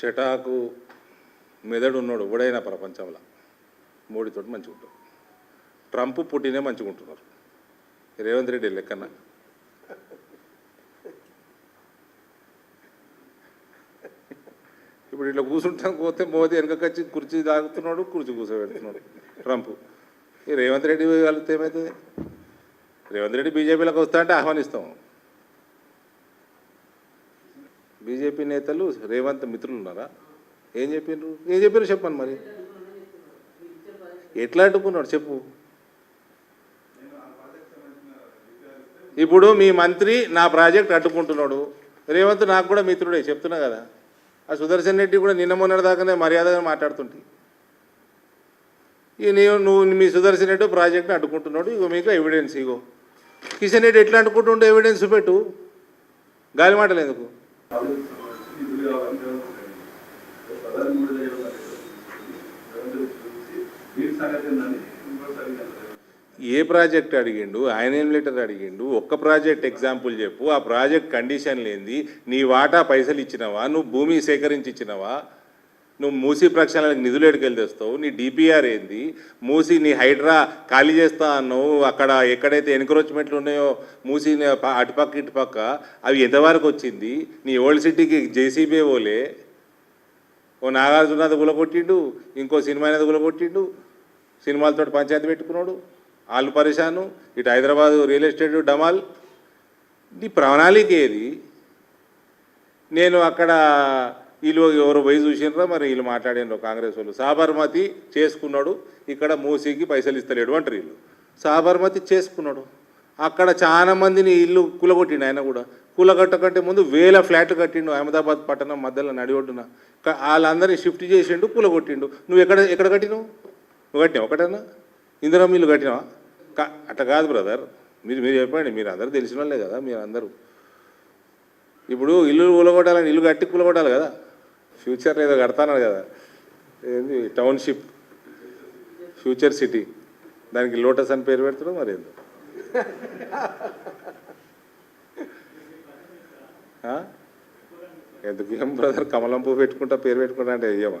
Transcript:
చెటాకు మెదడు ఉన్నాడు ఎవడైనా ప్రపంచంలో మోడీతో మంచిగా ఉంటాడు ట్రంప్ పుట్టినే మంచిగా ఉంటున్నారు రేవంత్ రెడ్డి లెక్కన. ఇప్పుడు ఇట్లా కూర్చుంటాం పోతే మోదీ వెనకకొచ్చి కుర్చీ తాగుతున్నాడు కుర్చీ కూర్చోబెడుతున్నాడు ట్రంప్. ఈ రేవంత్ రెడ్డి కలిగితే ఏమవుతుంది రేవంత్ రెడ్డి బీజేపీలోకి వస్తా అంటే ఆహ్వానిస్తాం. బీజేపీ నేతలు రేవంత్ మిత్రులు ఉన్నారా? ఏం చెప్పిండ్రు ఏం చెప్పారు చెప్పండి మరి. ఎట్లా అడ్డుకున్నాడు చెప్పు. ఇప్పుడు మీ మంత్రి నా ప్రాజెక్ట్ అడ్డుకుంటున్నాడు రేవంత్ నాకు కూడా మిత్రుడే చెప్తున్నా కదా. ఆ సుదర్శన్ రెడ్డి కూడా నిన్న మొన్నటి దాకానే మర్యాదగా మాట్లాడుతుంటే. ఈ నీవు నువ్వు మీ సుదర్శన్ రెడ్డి ప్రాజెక్ట్ని అడ్డుకుంటున్నాడు ఇగో మీకు ఎవిడెన్స్ ఇగో. కిషన్ రెడ్డి ఎట్లా అడ్డుకుంటుండే ఎవిడెన్స్ పెట్టు. గాలి మాటలు ఎందుకు? ఏ ప్రాజెక్ట్ అడిగిండు? ఆయన ఏం లెటర్ అడిగిండు? ఒక్క ప్రాజెక్ట్ ఎగ్జాంపుల్ చెప్పు. ఆ ప్రాజెక్ట్ కండిషన్ లేనిది. నీ వాటా పైసలు ఇచ్చినవా? నువ్వు భూమి సేకరించి ఇచ్చినవా? నువ్వు మూసీ ప్రక్షాళనకు నిధులు ఎడుకెళ్ళి తెస్తావు నీ డిపిఆర్ ఏంది? మూసీ నీ హైడ్రా ఖాళీ చేస్తా అన్నావు అక్కడ ఎక్కడైతే ఎన్క్రోచ్మెంట్లు ఉన్నాయో మూసీ అటుపక్క ఇటుపక్క అవి ఎంతవరకు వచ్చింది? నీ ఓల్డ్ సిటీకి జేసీబీ ఓలే. ఓ నాగార్జునది గులగొట్టిండు ఇంకో సినిమా అనేది గులగొట్టిండు. సినిమాలతో పంచాయతీ పెట్టుకున్నాడు. వాళ్ళు పరిశాను ఇటు హైదరాబాద్ రియల్ ఎస్టేట్ డమాల్. నీ ప్రణాళిక ఏది? నేను అక్కడ వీళ్ళు ఎవరు పోయి చూసినరా మరి వీళ్ళు మాట్లాడినరు కాంగ్రెస్ వాళ్ళు. సాబర్మతి చేసుకున్నాడు ఇక్కడ మూసీకి పైసలు ఇస్తలేడు అంటారు వీళ్ళు. సాబర్మతి చేసుకున్నాడు. అక్కడ చాలా మందిని ఇల్లు కూలగొట్టిండు ఆయన కూడా. కూలగొట్టకంటే ముందు వేల ఫ్లాట్లు కట్టిండు అహ్మదాబాద్ పట్టణం మధ్యలో నడిఒడ్డున వాళ్ళందరినీ షిఫ్ట్ చేసిండు కూలగొట్టిండు. నువ్వు ఎక్కడ ఎక్కడ కట్టినావు? నువ్వు కట్టినావు ఒకటన్నా? ఇందిరా మిల్లు కట్టినావా? కా- అట్లా కాదు బ్రదర్. మీరు మీరు చెప్పండి మీరు అందరూ తెలిసిన వాళ్ళే కదా మీరు అందరూ ఇప్పుడు ఇల్లు కూలగొట్టాలని ఇల్లు కట్టి కూలగొట్టాలి కదా. ఫ్యూచర్ ఏదో కడతాను కదా. ఏంది? టౌన్షిప్ ఫ్యూచర్ సిటీ దానికి లోటస్ అని పేరు పెడతాడు మరి ఏందో? ఎందుకు ఏం బ్రదర్ కమలం పువ్వు పెట్టుకుంటా పేరు పెట్టుకుంటా అంటే అయ్యమా